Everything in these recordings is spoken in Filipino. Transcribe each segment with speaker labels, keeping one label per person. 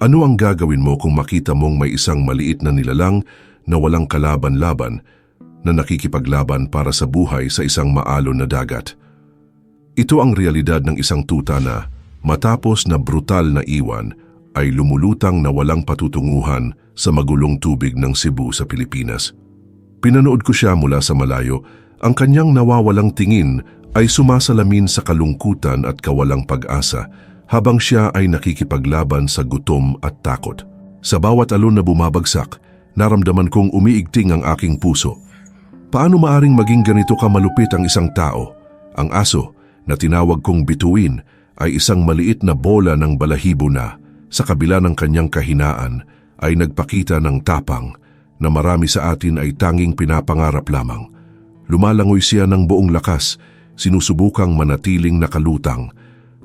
Speaker 1: Ano ang gagawin mo kung makita mong may isang maliit na nilalang na walang kalaban-laban na nakikipaglaban para sa buhay sa isang maalon na dagat? Ito ang realidad ng isang tuta na matapos na brutal na iwan ay lumulutang na walang patutunguhan sa magulong tubig ng Cebu sa Pilipinas. Pinanood ko siya mula sa malayo, ang kanyang nawawalang tingin ay sumasalamin sa kalungkutan at kawalang pag-asa habang siya ay nakikipaglaban sa gutom at takot. Sa bawat alon na bumabagsak, naramdaman kong umiigting ang aking puso. Paano maaring maging ganito kamalupit ang isang tao? Ang aso na tinawag kong bituin ay isang maliit na bola ng balahibo na sa kabila ng kanyang kahinaan ay nagpakita ng tapang na marami sa atin ay tanging pinapangarap lamang. Lumalangoy siya ng buong lakas, sinusubukang manatiling nakalutang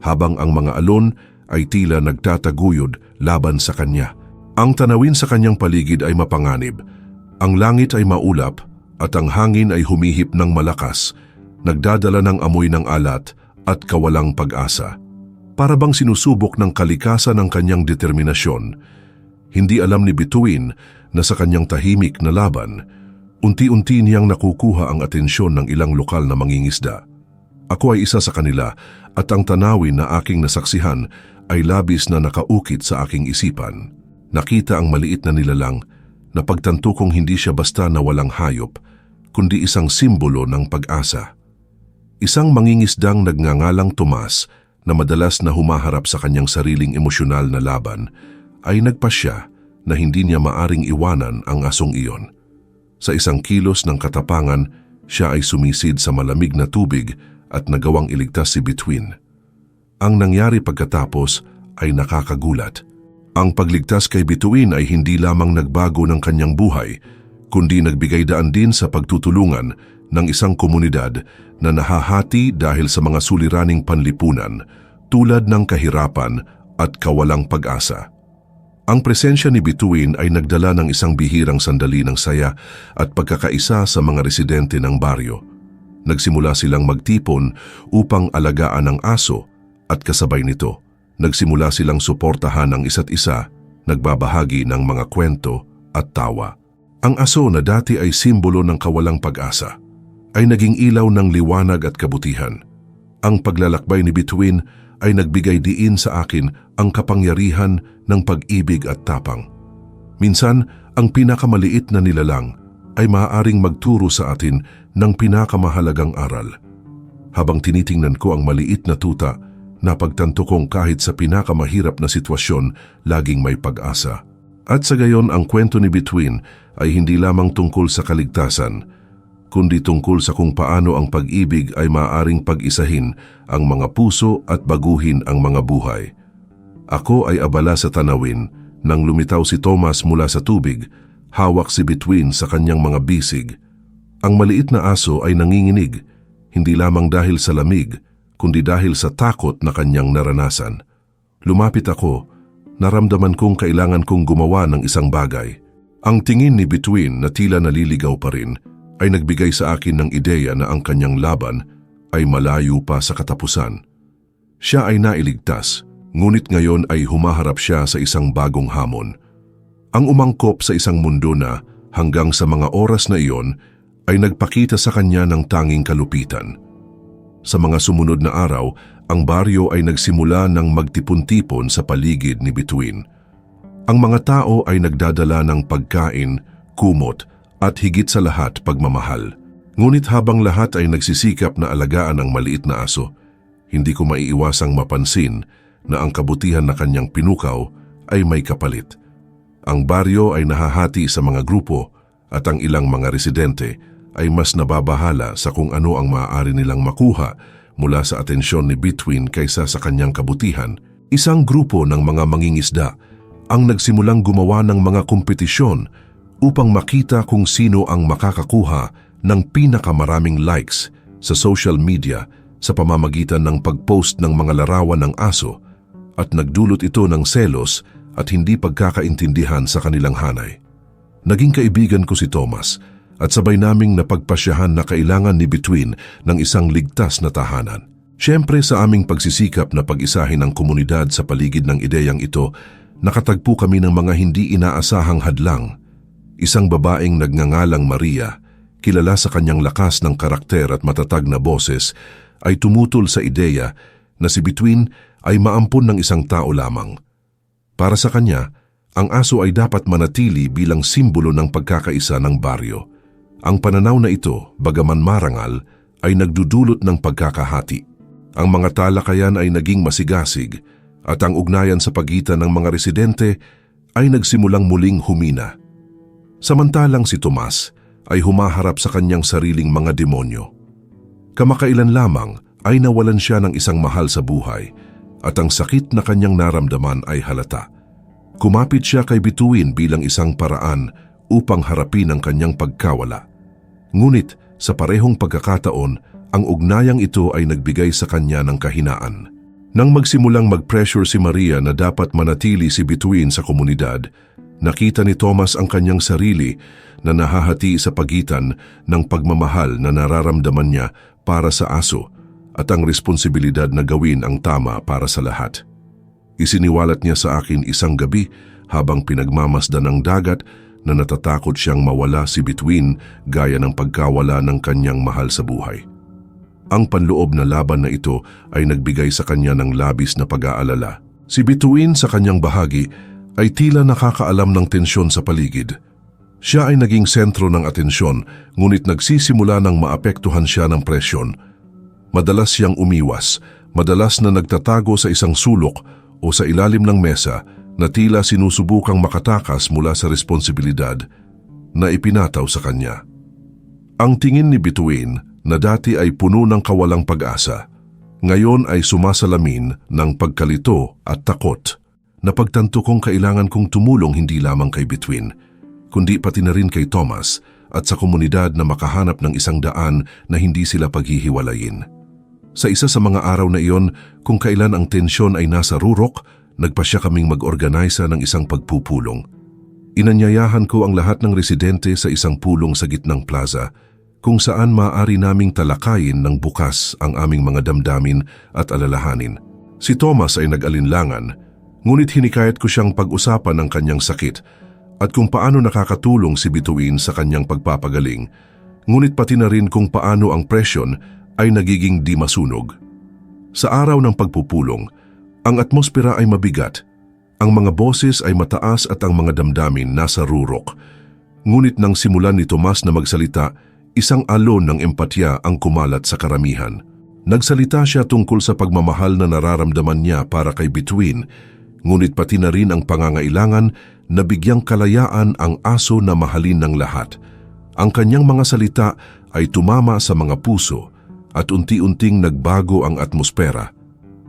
Speaker 1: habang ang mga alon ay tila nagtataguyod laban sa kanya. Ang tanawin sa kanyang paligid ay mapanganib. Ang langit ay maulap at ang hangin ay humihip ng malakas, nagdadala ng amoy ng alat at kawalang pag-asa. Para bang sinusubok ng kalikasan ng kanyang determinasyon, hindi alam ni Bituin na sa kanyang tahimik na laban, unti-unti niyang nakukuha ang atensyon ng ilang lokal na mangingisda. Ako ay isa sa kanila at ang tanawin na aking nasaksihan ay labis na nakaukit sa aking isipan. Nakita ang maliit na nilalang na pagtanto kong hindi siya basta na walang hayop, kundi isang simbolo ng pag-asa. Isang mangingisdang nagngangalang Tomas na madalas na humaharap sa kanyang sariling emosyonal na laban ay nagpasya na hindi niya maaring iwanan ang asong iyon. Sa isang kilos ng katapangan, siya ay sumisid sa malamig na tubig at nagawang iligtas si Between. Ang nangyari pagkatapos ay nakakagulat. Ang pagligtas kay Bituin ay hindi lamang nagbago ng kanyang buhay, kundi nagbigay daan din sa pagtutulungan ng isang komunidad na nahahati dahil sa mga suliraning panlipunan tulad ng kahirapan at kawalang pag-asa. Ang presensya ni Bituin ay nagdala ng isang bihirang sandali ng saya at pagkakaisa sa mga residente ng baryo. Nagsimula silang magtipon upang alagaan ang aso at kasabay nito nagsimula silang suportahan ang isa't isa, nagbabahagi ng mga kwento at tawa. Ang aso na dati ay simbolo ng kawalang pag-asa, ay naging ilaw ng liwanag at kabutihan. Ang paglalakbay ni Bituin ay nagbigay diin sa akin ang kapangyarihan ng pag-ibig at tapang. Minsan, ang pinakamaliit na nilalang ay maaaring magturo sa atin ng pinakamahalagang aral. Habang tinitingnan ko ang maliit na tuta, Napagtanto kong kahit sa pinakamahirap na sitwasyon, laging may pag-asa. At sa gayon, ang kwento ni Between ay hindi lamang tungkol sa kaligtasan, kundi tungkol sa kung paano ang pag-ibig ay maaaring pag-isahin ang mga puso at baguhin ang mga buhay. Ako ay abala sa tanawin nang lumitaw si Thomas mula sa tubig, hawak si Between sa kanyang mga bisig. Ang maliit na aso ay nanginginig, hindi lamang dahil sa lamig, kundi dahil sa takot na kanyang naranasan. Lumapit ako, naramdaman kong kailangan kong gumawa ng isang bagay. Ang tingin ni Between na tila naliligaw pa rin ay nagbigay sa akin ng ideya na ang kanyang laban ay malayo pa sa katapusan. Siya ay nailigtas, ngunit ngayon ay humaharap siya sa isang bagong hamon. Ang umangkop sa isang mundo na hanggang sa mga oras na iyon ay nagpakita sa kanya ng tanging kalupitan – sa mga sumunod na araw, ang baryo ay nagsimula ng magtipon-tipon sa paligid ni Between. Ang mga tao ay nagdadala ng pagkain, kumot at higit sa lahat pagmamahal. Ngunit habang lahat ay nagsisikap na alagaan ang maliit na aso, hindi ko maiiwasang mapansin na ang kabutihan na kanyang pinukaw ay may kapalit. Ang baryo ay nahahati sa mga grupo at ang ilang mga residente ay mas nababahala sa kung ano ang maaari nilang makuha mula sa atensyon ni Between kaysa sa kanyang kabutihan. Isang grupo ng mga mangingisda ang nagsimulang gumawa ng mga kompetisyon upang makita kung sino ang makakakuha ng pinakamaraming likes sa social media sa pamamagitan ng pag-post ng mga larawan ng aso at nagdulot ito ng selos at hindi pagkakaintindihan sa kanilang hanay. Naging kaibigan ko si Thomas at sabay naming napagpasyahan na kailangan ni Between ng isang ligtas na tahanan. Siyempre sa aming pagsisikap na pag-isahin ang komunidad sa paligid ng ideyang ito, nakatagpo kami ng mga hindi inaasahang hadlang. Isang babaeng nagngangalang Maria, kilala sa kanyang lakas ng karakter at matatag na boses, ay tumutol sa ideya na si Between ay maampun ng isang tao lamang. Para sa kanya, ang aso ay dapat manatili bilang simbolo ng pagkakaisa ng baryo. Ang pananaw na ito, bagaman marangal, ay nagdudulot ng pagkakahati. Ang mga talakayan ay naging masigasig at ang ugnayan sa pagitan ng mga residente ay nagsimulang muling humina. Samantalang si Tomas ay humaharap sa kanyang sariling mga demonyo. Kamakailan lamang ay nawalan siya ng isang mahal sa buhay at ang sakit na kanyang naramdaman ay halata. Kumapit siya kay Bituin bilang isang paraan upang harapin ang kanyang pagkawala. Ngunit sa parehong pagkakataon, ang ugnayang ito ay nagbigay sa kanya ng kahinaan. Nang magsimulang mag-pressure si Maria na dapat manatili si Bituin sa komunidad, nakita ni Thomas ang kanyang sarili na nahahati sa pagitan ng pagmamahal na nararamdaman niya para sa aso at ang responsibilidad na gawin ang tama para sa lahat. Isiniwalat niya sa akin isang gabi habang pinagmamasdan ng dagat na natatakot siyang mawala si Between gaya ng pagkawala ng kanyang mahal sa buhay. Ang panloob na laban na ito ay nagbigay sa kanya ng labis na pag-aalala. Si Between sa kanyang bahagi ay tila nakakaalam ng tensyon sa paligid. Siya ay naging sentro ng atensyon ngunit nagsisimula ng maapektuhan siya ng presyon. Madalas siyang umiwas, madalas na nagtatago sa isang sulok o sa ilalim ng mesa na tila sinusubukang makatakas mula sa responsibilidad na ipinataw sa kanya. Ang tingin ni Bituin na dati ay puno ng kawalang pag-asa, ngayon ay sumasalamin ng pagkalito at takot. Napagtanto kong kailangan kong tumulong hindi lamang kay Bituin, kundi pati na rin kay Thomas at sa komunidad na makahanap ng isang daan na hindi sila paghihiwalayin. Sa isa sa mga araw na iyon, kung kailan ang tensyon ay nasa rurok, nagpasya kaming mag-organisa ng isang pagpupulong. Inanyayahan ko ang lahat ng residente sa isang pulong sa gitnang plaza, kung saan maaari naming talakayin ng bukas ang aming mga damdamin at alalahanin. Si Thomas ay nag-alinlangan, ngunit hinikayat ko siyang pag-usapan ang kanyang sakit at kung paano nakakatulong si Bituin sa kanyang pagpapagaling, ngunit pati na rin kung paano ang presyon ay nagiging di masunog. Sa araw ng pagpupulong, ang atmosfera ay mabigat, ang mga boses ay mataas at ang mga damdamin nasa rurok. Ngunit nang simulan ni Tomas na magsalita, isang alon ng empatya ang kumalat sa karamihan. Nagsalita siya tungkol sa pagmamahal na nararamdaman niya para kay Between, ngunit pati na rin ang pangangailangan na bigyang kalayaan ang aso na mahalin ng lahat. Ang kanyang mga salita ay tumama sa mga puso at unti-unting nagbago ang atmosfera.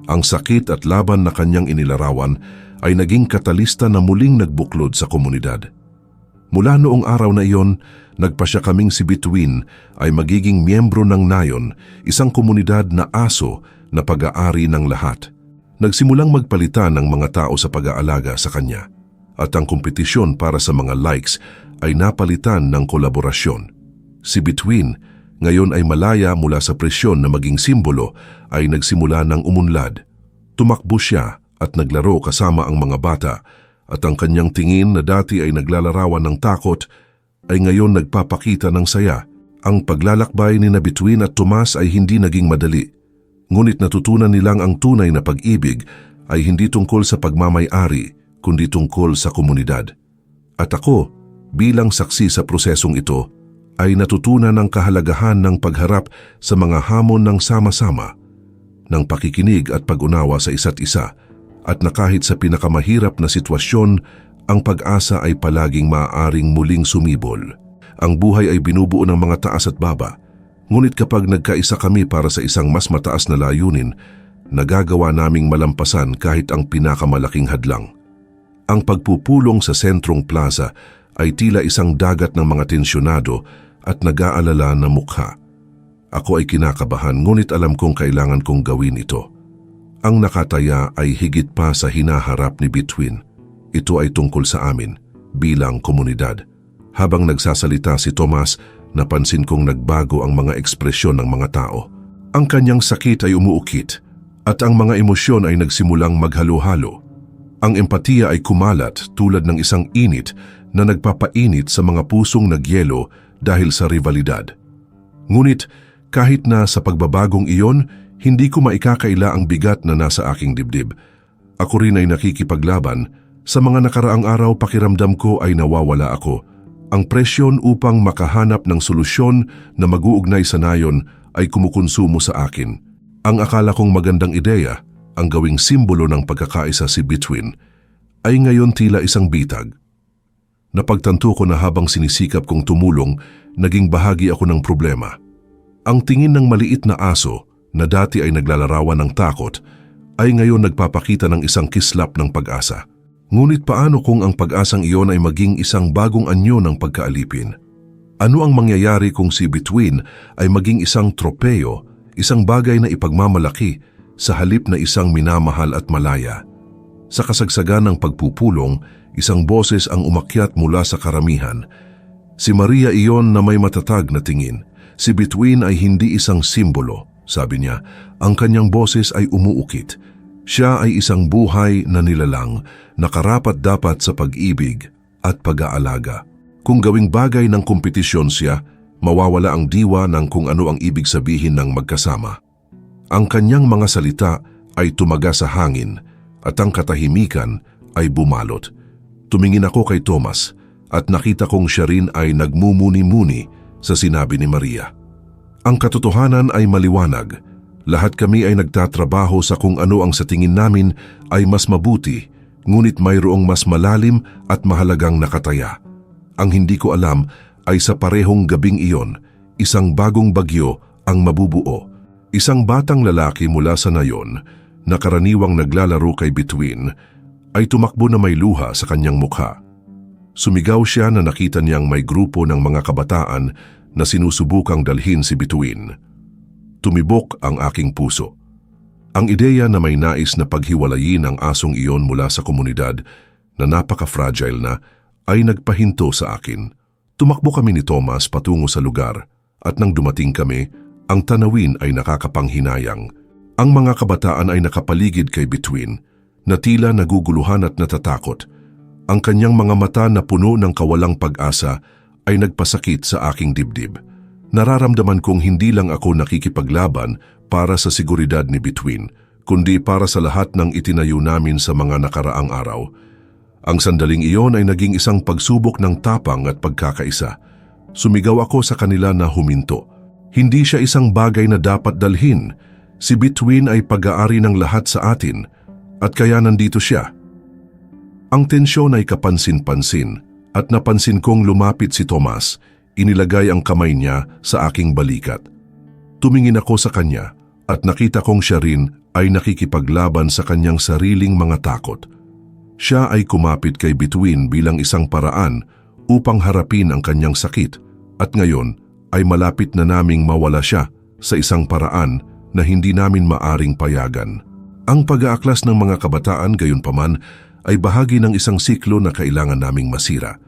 Speaker 1: Ang sakit at laban na kanyang inilarawan ay naging katalista na muling nagbuklod sa komunidad. Mula noong araw na iyon, nagpasya kaming si Between ay magiging miyembro ng Nayon, isang komunidad na aso na pag-aari ng lahat. Nagsimulang magpalitan ng mga tao sa pag-aalaga sa kanya at ang kompetisyon para sa mga likes ay napalitan ng kolaborasyon. Si Between ngayon ay malaya mula sa presyon na maging simbolo ay nagsimula ng umunlad. Tumakbo siya at naglaro kasama ang mga bata at ang kanyang tingin na dati ay naglalarawan ng takot ay ngayon nagpapakita ng saya. Ang paglalakbay ni na Between at Tomas ay hindi naging madali. Ngunit natutunan nilang ang tunay na pag-ibig ay hindi tungkol sa pagmamay-ari kundi tungkol sa komunidad. At ako, bilang saksi sa prosesong ito, ay natutunan ng kahalagahan ng pagharap sa mga hamon ng sama-sama, ng pakikinig at pag-unawa sa isa't isa, at na kahit sa pinakamahirap na sitwasyon, ang pag-asa ay palaging maaaring muling sumibol. Ang buhay ay binubuo ng mga taas at baba, ngunit kapag nagkaisa kami para sa isang mas mataas na layunin, nagagawa naming malampasan kahit ang pinakamalaking hadlang. Ang pagpupulong sa sentrong plaza ay tila isang dagat ng mga tensyonado at nag-aalala na mukha. Ako ay kinakabahan ngunit alam kong kailangan kong gawin ito. Ang nakataya ay higit pa sa hinaharap ni Between. Ito ay tungkol sa amin bilang komunidad. Habang nagsasalita si Tomas, napansin kong nagbago ang mga ekspresyon ng mga tao. Ang kanyang sakit ay umuukit at ang mga emosyon ay nagsimulang maghalo-halo. Ang empatiya ay kumalat tulad ng isang init na nagpapainit sa mga pusong nagyelo dahil sa rivalidad. Ngunit kahit na sa pagbabagong iyon, hindi ko maikakaila ang bigat na nasa aking dibdib. Ako rin ay nakikipaglaban. Sa mga nakaraang araw pakiramdam ko ay nawawala ako. Ang presyon upang makahanap ng solusyon na mag-uugnay sa nayon ay kumukonsumo sa akin. Ang akala kong magandang ideya, ang gawing simbolo ng pagkakaisa si Between, ay ngayon tila isang bitag. Napagtanto ko na habang sinisikap kong tumulong, naging bahagi ako ng problema. Ang tingin ng maliit na aso na dati ay naglalarawan ng takot ay ngayon nagpapakita ng isang kislap ng pag-asa. Ngunit paano kung ang pag-asang iyon ay maging isang bagong anyo ng pagkaalipin? Ano ang mangyayari kung si Between ay maging isang tropeyo, isang bagay na ipagmamalaki sa halip na isang minamahal at malaya? Sa kasagsagan ng pagpupulong, isang boses ang umakyat mula sa karamihan. Si Maria iyon na may matatag na tingin. Si Between ay hindi isang simbolo, sabi niya. Ang kanyang boses ay umuukit. Siya ay isang buhay na nilalang na karapat dapat sa pag-ibig at pag-aalaga. Kung gawing bagay ng kompetisyon siya, mawawala ang diwa ng kung ano ang ibig sabihin ng magkasama. Ang kanyang mga salita ay tumaga sa hangin at ang katahimikan ay bumalot. Tumingin ako kay Thomas at nakita kong siya rin ay nagmumuni-muni sa sinabi ni Maria. Ang katotohanan ay maliwanag. Lahat kami ay nagtatrabaho sa kung ano ang sa tingin namin ay mas mabuti, ngunit mayroong mas malalim at mahalagang nakataya. Ang hindi ko alam ay sa parehong gabing iyon, isang bagong bagyo ang mabubuo Isang batang lalaki mula sa nayon na karaniwang naglalaro kay Between ay tumakbo na may luha sa kanyang mukha. Sumigaw siya na nakita niyang may grupo ng mga kabataan na sinusubukang dalhin si Between. Tumibok ang aking puso. Ang ideya na may nais na paghiwalayin ang asong iyon mula sa komunidad na napaka-fragile na ay nagpahinto sa akin. Tumakbo kami ni Thomas patungo sa lugar at nang dumating kami, ang tanawin ay nakakapanghinayang. Ang mga kabataan ay nakapaligid kay Between, na tila naguguluhan at natatakot. Ang kanyang mga mata na puno ng kawalang pag-asa ay nagpasakit sa aking dibdib. Nararamdaman kong hindi lang ako nakikipaglaban para sa seguridad ni Between, kundi para sa lahat ng itinayo namin sa mga nakaraang araw. Ang sandaling iyon ay naging isang pagsubok ng tapang at pagkakaisa. Sumigaw ako sa kanila na huminto hindi siya isang bagay na dapat dalhin. Si Between ay pag-aari ng lahat sa atin at kaya nandito siya. Ang tensyon ay kapansin-pansin at napansin kong lumapit si Thomas, inilagay ang kamay niya sa aking balikat. Tumingin ako sa kanya at nakita kong siya rin ay nakikipaglaban sa kanyang sariling mga takot. Siya ay kumapit kay Between bilang isang paraan upang harapin ang kanyang sakit at ngayon ay malapit na naming mawala siya sa isang paraan na hindi namin maaring payagan. Ang pag-aaklas ng mga kabataan gayon paman ay bahagi ng isang siklo na kailangan naming masira.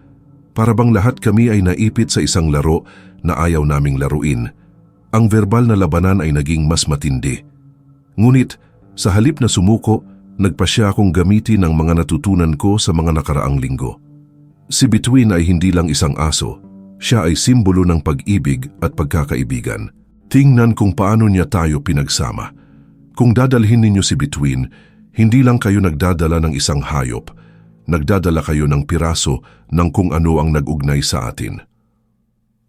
Speaker 1: Para bang lahat kami ay naipit sa isang laro na ayaw naming laruin. Ang verbal na labanan ay naging mas matindi. Ngunit sa halip na sumuko, nagpasya akong gamitin ang mga natutunan ko sa mga nakaraang linggo. Si Between ay hindi lang isang aso, siya ay simbolo ng pag-ibig at pagkakaibigan. Tingnan kung paano niya tayo pinagsama. Kung dadalhin ninyo si Between, hindi lang kayo nagdadala ng isang hayop, nagdadala kayo ng piraso ng kung ano ang nag-ugnay sa atin.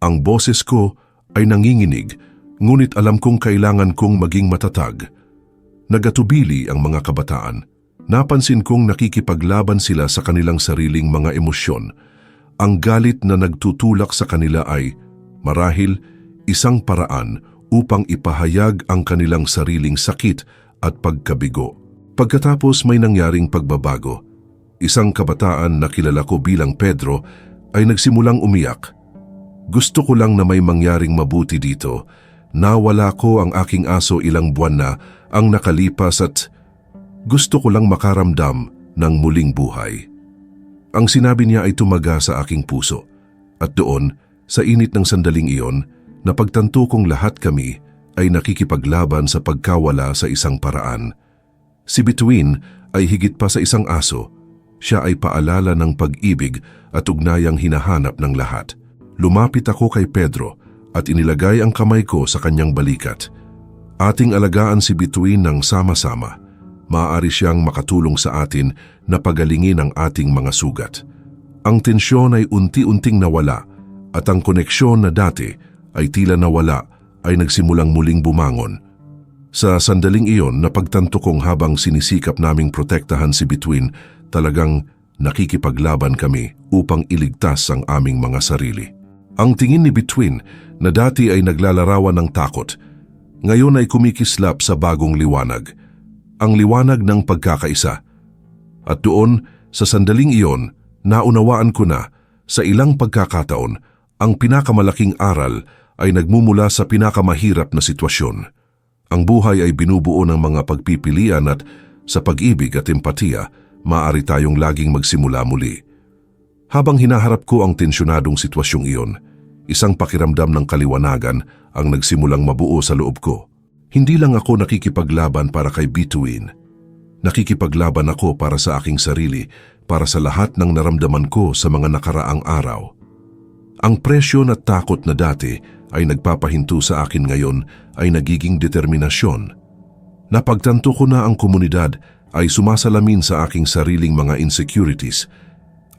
Speaker 1: Ang boses ko ay nanginginig, ngunit alam kong kailangan kong maging matatag. Nagatubili ang mga kabataan. Napansin kong nakikipaglaban sila sa kanilang sariling mga emosyon, ang galit na nagtutulak sa kanila ay, marahil, isang paraan upang ipahayag ang kanilang sariling sakit at pagkabigo. Pagkatapos may nangyaring pagbabago. Isang kabataan na kilala ko bilang Pedro ay nagsimulang umiyak. Gusto ko lang na may mangyaring mabuti dito. Nawala ko ang aking aso ilang buwan na ang nakalipas at gusto ko lang makaramdam ng muling buhay. Ang sinabi niya ay tumaga sa aking puso. At doon, sa init ng sandaling iyon, napagtanto kong lahat kami ay nakikipaglaban sa pagkawala sa isang paraan. Si Between ay higit pa sa isang aso, siya ay paalala ng pag-ibig at ugnayang hinahanap ng lahat. Lumapit ako kay Pedro at inilagay ang kamay ko sa kanyang balikat. Ating alagaan si Bituin ng sama-sama. Maaari siyang makatulong sa atin na pagalingin ang ating mga sugat. Ang tensyon ay unti-unting nawala at ang koneksyon na dati ay tila nawala ay nagsimulang muling bumangon. Sa sandaling iyon, napagtanto kong habang sinisikap naming protektahan si Between, talagang nakikipaglaban kami upang iligtas ang aming mga sarili. Ang tingin ni Between na dati ay naglalarawan ng takot, ngayon ay kumikislap sa bagong liwanag. Ang liwanag ng pagkakaisa. At doon, sa sandaling iyon, naunawaan ko na, sa ilang pagkakataon, ang pinakamalaking aral ay nagmumula sa pinakamahirap na sitwasyon. Ang buhay ay binubuo ng mga pagpipilian at sa pag-ibig at empatiya, maaari tayong laging magsimula muli. Habang hinaharap ko ang tensyonadong sitwasyong iyon, isang pakiramdam ng kaliwanagan ang nagsimulang mabuo sa loob ko. Hindi lang ako nakikipaglaban para kay Bituin. Nakikipaglaban ako para sa aking sarili, para sa lahat ng naramdaman ko sa mga nakaraang araw. Ang presyon at takot na dati ay nagpapahinto sa akin ngayon ay nagiging determinasyon. Napagtanto ko na ang komunidad ay sumasalamin sa aking sariling mga insecurities.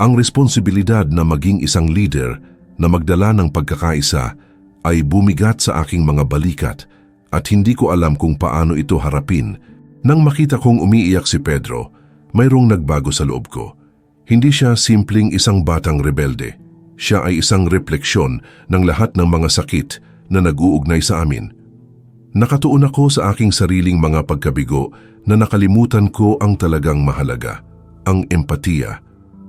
Speaker 1: Ang responsibilidad na maging isang leader na magdala ng pagkakaisa ay bumigat sa aking mga balikat at hindi ko alam kung paano ito harapin. Nang makita kong umiiyak si Pedro, mayroong nagbago sa loob ko. Hindi siya simpleng isang batang rebelde. Siya ay isang refleksyon ng lahat ng mga sakit na nag-uugnay sa amin. Nakatuon ako sa aking sariling mga pagkabigo na nakalimutan ko ang talagang mahalaga, ang empatiya.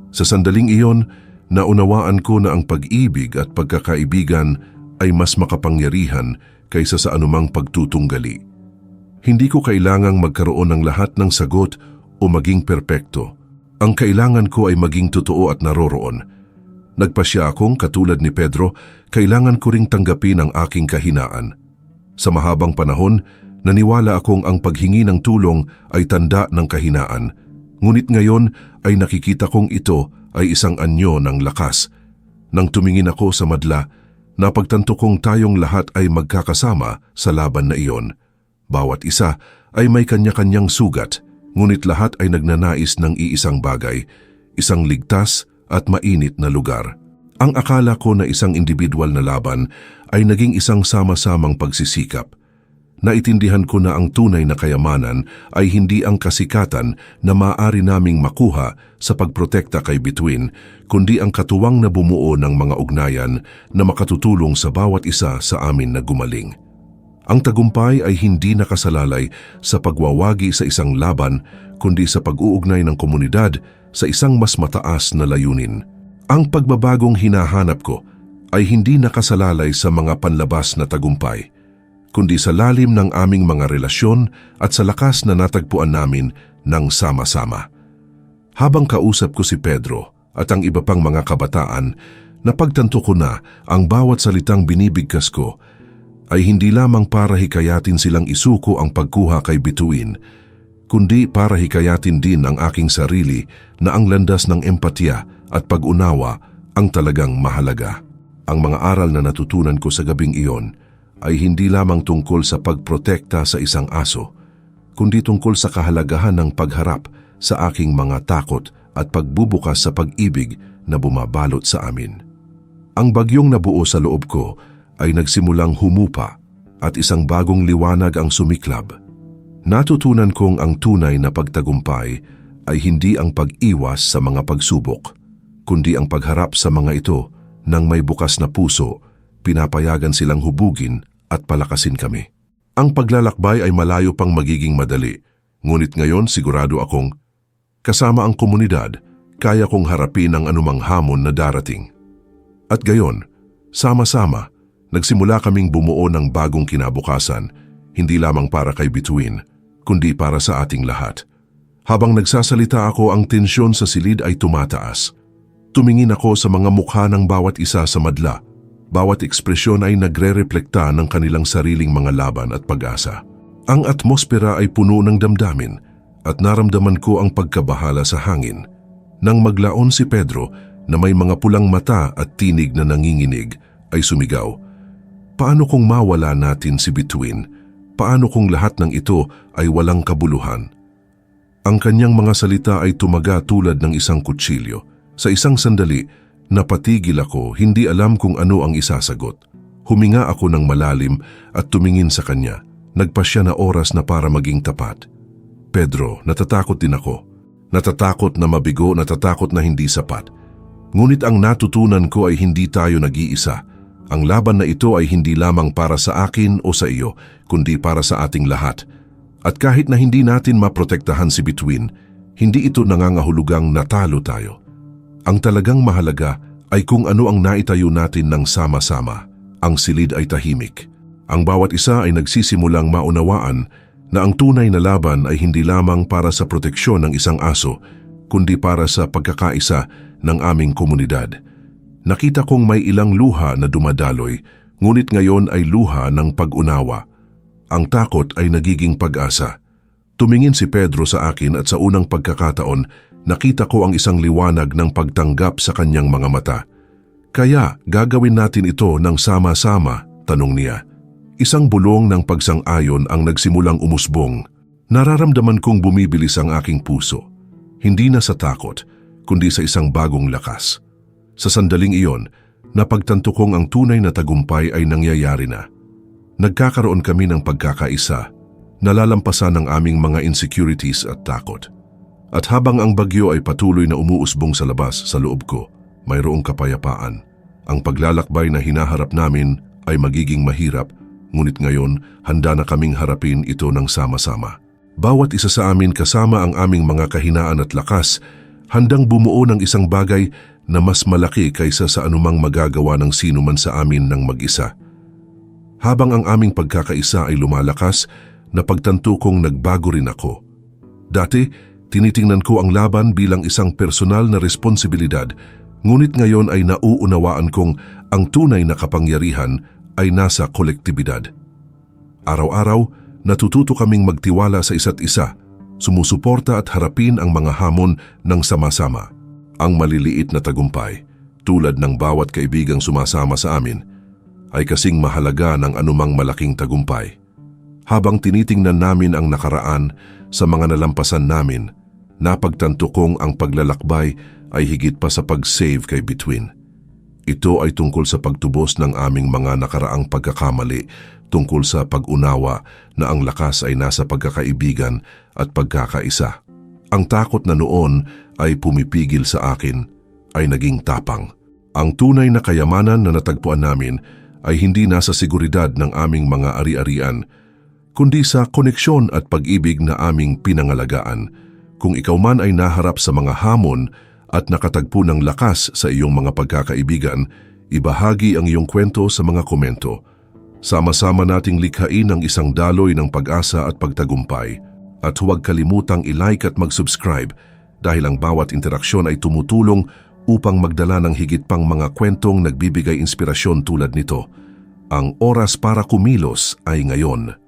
Speaker 1: Sa sandaling iyon, naunawaan ko na ang pag-ibig at pagkakaibigan ay mas makapangyarihan kaysa sa anumang pagtutunggali. Hindi ko kailangang magkaroon ng lahat ng sagot o maging perpekto. Ang kailangan ko ay maging totoo at naroroon. Nagpasya akong katulad ni Pedro, kailangan ko ring tanggapin ang aking kahinaan. Sa mahabang panahon, naniwala akong ang paghingi ng tulong ay tanda ng kahinaan. Ngunit ngayon ay nakikita kong ito ay isang anyo ng lakas. Nang tumingin ako sa madla, napagtanto kong tayong lahat ay magkakasama sa laban na iyon. Bawat isa ay may kanya-kanyang sugat, ngunit lahat ay nagnanais ng iisang bagay, isang ligtas at mainit na lugar. Ang akala ko na isang individual na laban ay naging isang sama-samang pagsisikap. Naitindihan ko na ang tunay na kayamanan ay hindi ang kasikatan na maaari naming makuha sa pagprotekta kay Between, kundi ang katuwang na bumuo ng mga ugnayan na makatutulong sa bawat isa sa amin na gumaling. Ang tagumpay ay hindi nakasalalay sa pagwawagi sa isang laban, kundi sa pag-uugnay ng komunidad sa isang mas mataas na layunin. Ang pagbabagong hinahanap ko ay hindi nakasalalay sa mga panlabas na tagumpay, kundi sa lalim ng aming mga relasyon at sa lakas na natagpuan namin ng sama-sama. Habang kausap ko si Pedro at ang iba pang mga kabataan, napagtanto ko na ang bawat salitang binibigkas ko ay hindi lamang para hikayatin silang isuko ang pagkuha kay Bituin, kundi para hikayatin din ang aking sarili na ang landas ng empatya at pag-unawa ang talagang mahalaga. Ang mga aral na natutunan ko sa gabing iyon ay hindi lamang tungkol sa pagprotekta sa isang aso, kundi tungkol sa kahalagahan ng pagharap sa aking mga takot at pagbubukas sa pag-ibig na bumabalot sa amin. Ang bagyong nabuo sa loob ko ay nagsimulang humupa at isang bagong liwanag ang sumiklab. Natutunan kong ang tunay na pagtagumpay ay hindi ang pag-iwas sa mga pagsubok, kundi ang pagharap sa mga ito nang may bukas na puso, pinapayagan silang hubugin at palakasin kami. Ang paglalakbay ay malayo pang magiging madali, ngunit ngayon sigurado akong kasama ang komunidad, kaya kong harapin ang anumang hamon na darating. At gayon, sama-sama, nagsimula kaming bumuo ng bagong kinabukasan, hindi lamang para kay Bituin, kundi para sa ating lahat. Habang nagsasalita ako, ang tensyon sa silid ay tumataas. Tumingin ako sa mga mukha ng bawat isa sa madla. Bawat ekspresyon ay nagre-reflekta ng kanilang sariling mga laban at pag-asa. Ang atmosfera ay puno ng damdamin at naramdaman ko ang pagkabahala sa hangin. Nang maglaon si Pedro na may mga pulang mata at tinig na nanginginig, ay sumigaw. Paano kung mawala natin si Bituin? Paano kung lahat ng ito ay walang kabuluhan? Ang kanyang mga salita ay tumaga tulad ng isang kutsilyo. Sa isang sandali, napatigil ako, hindi alam kung ano ang isasagot. Huminga ako ng malalim at tumingin sa kanya. Nagpa siya na oras na para maging tapat. Pedro, natatakot din ako. Natatakot na mabigo, natatakot na hindi sapat. Ngunit ang natutunan ko ay hindi tayo nag-iisa. Ang laban na ito ay hindi lamang para sa akin o sa iyo, kundi para sa ating lahat. At kahit na hindi natin maprotektahan si Between, hindi ito nangangahulugang natalo tayo. Ang talagang mahalaga ay kung ano ang naitayo natin ng sama-sama. Ang silid ay tahimik. Ang bawat isa ay nagsisimulang maunawaan na ang tunay na laban ay hindi lamang para sa proteksyon ng isang aso, kundi para sa pagkakaisa ng aming komunidad. Nakita kong may ilang luha na dumadaloy, ngunit ngayon ay luha ng pag-unawa. Ang takot ay nagiging pag-asa. Tumingin si Pedro sa akin at sa unang pagkakataon, nakita ko ang isang liwanag ng pagtanggap sa kanyang mga mata. Kaya gagawin natin ito ng sama-sama, tanong niya. Isang bulong ng pagsang-ayon ang nagsimulang umusbong. Nararamdaman kong bumibilis ang aking puso. Hindi na sa takot, kundi sa isang bagong lakas. Sa sandaling iyon, napagtanto kong ang tunay na tagumpay ay nangyayari na. Nagkakaroon kami ng pagkakaisa, nalalampasan ang aming mga insecurities at takot. At habang ang bagyo ay patuloy na umuusbong sa labas sa loob ko, mayroong kapayapaan. Ang paglalakbay na hinaharap namin ay magiging mahirap ngunit ngayon handa na kaming harapin ito ng sama-sama. Bawat isa sa amin kasama ang aming mga kahinaan at lakas, handang bumuo ng isang bagay na mas malaki kaysa sa anumang magagawa ng sino man sa amin ng mag-isa. Habang ang aming pagkakaisa ay lumalakas, napagtanto kong nagbago rin ako. Dati, tinitingnan ko ang laban bilang isang personal na responsibilidad, ngunit ngayon ay nauunawaan kong ang tunay na kapangyarihan ay nasa kolektibidad. Araw-araw, natututo kaming magtiwala sa isa't isa, sumusuporta at harapin ang mga hamon ng sama-sama. Ang maliliit na tagumpay, tulad ng bawat kaibigang sumasama sa amin, ay kasing mahalaga ng anumang malaking tagumpay. Habang tinitingnan namin ang nakaraan sa mga nalampasan namin, napagtanto kong ang paglalakbay ay higit pa sa pag-save kay Between. Ito ay tungkol sa pagtubos ng aming mga nakaraang pagkakamali, tungkol sa pag-unawa na ang lakas ay nasa pagkakaibigan at pagkakaisa. Ang takot na noon ay pumipigil sa akin, ay naging tapang. Ang tunay na kayamanan na natagpuan namin ay hindi nasa seguridad ng aming mga ari-arian, kundi sa koneksyon at pag-ibig na aming pinangalagaan. Kung ikaw man ay naharap sa mga hamon, at nakatagpo ng lakas sa iyong mga pagkakaibigan, ibahagi ang iyong kwento sa mga komento. Sama-sama nating likhain ang isang daloy ng pag-asa at pagtagumpay. At huwag kalimutang i-like at mag-subscribe dahil ang bawat interaksyon ay tumutulong upang magdala ng higit pang mga kwentong nagbibigay inspirasyon tulad nito. Ang oras para kumilos ay ngayon.